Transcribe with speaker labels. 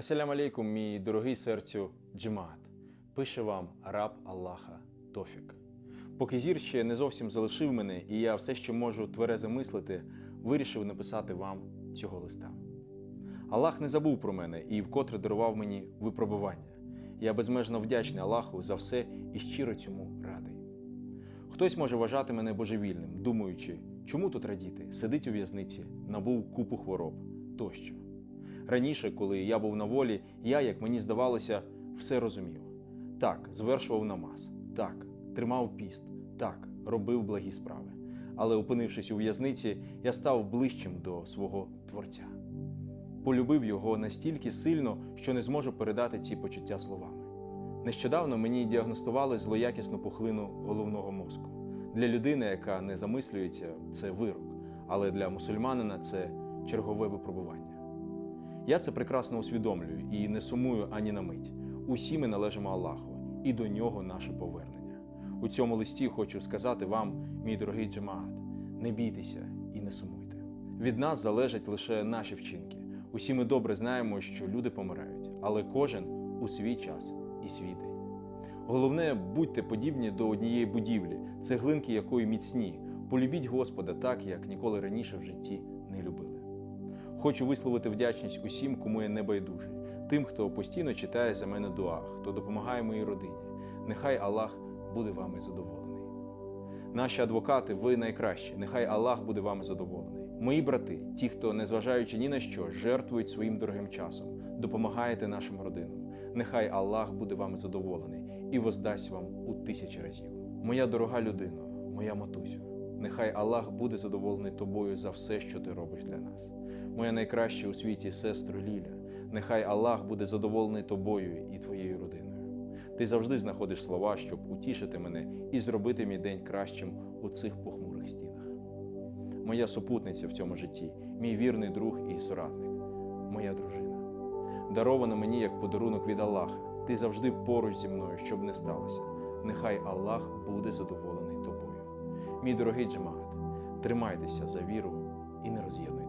Speaker 1: Асалям алейкум, мій дорогий серцю Джимаат. Пише вам раб Аллаха Тофік. Поки зір ще не зовсім залишив мене, і я все ще можу тверезо мислити, вирішив написати вам цього листа. Аллах не забув про мене і вкотре дарував мені випробування. Я безмежно вдячний Аллаху за все і щиро цьому радий. Хтось може вважати мене божевільним, думаючи, чому тут радіти, сидить у в'язниці, набув купу хвороб тощо. Раніше, коли я був на волі, я, як мені здавалося, все розумів. Так, звершував намаз, так, тримав піст, так, робив благі справи. Але, опинившись у в'язниці, я став ближчим до свого Творця. Полюбив його настільки сильно, що не зможу передати ці почуття словами. Нещодавно мені діагностували злоякісну пухлину головного мозку. Для людини, яка не замислюється, це вирок, але для мусульманина це чергове випробування. Я це прекрасно усвідомлюю і не сумую ані на мить. Усі ми належимо Аллаху, і до нього наше повернення. У цьому листі хочу сказати вам, мій дорогий Джамаат, не бійтеся і не сумуйте. Від нас залежать лише наші вчинки. Усі ми добре знаємо, що люди помирають, але кожен у свій час і свій день. Головне, будьте подібні до однієї будівлі, цеглинки якої міцні. Полюбіть Господа так, як ніколи раніше в житті не любили. Хочу висловити вдячність усім, кому я не байдужий, тим, хто постійно читає за мене дуа, хто допомагає моїй родині. Нехай Аллах буде вами задоволений. Наші адвокати, ви найкращі. Нехай Аллах буде вами задоволений. Мої брати, ті, хто, незважаючи ні на що, жертвують своїм дорогим часом, допомагаєте нашим родинам. Нехай Аллах буде вами задоволений і воздасть вам у тисячі разів. Моя дорога людино, моя матусю, нехай Аллах буде задоволений тобою за все, що ти робиш для нас. Моя найкраща у світі сестро Ліля, нехай Аллах буде задоволений тобою і твоєю родиною. Ти завжди знаходиш слова, щоб утішити мене і зробити мій день кращим у цих похмурих стінах. Моя супутниця в цьому житті, мій вірний друг і соратник, моя дружина. Дарована мені як подарунок від Аллаха. Ти завжди поруч зі мною, щоб не сталося. Нехай Аллах буде задоволений. Мій дорогий джемат, тримайтеся за віру і не роз'єднуйтеся.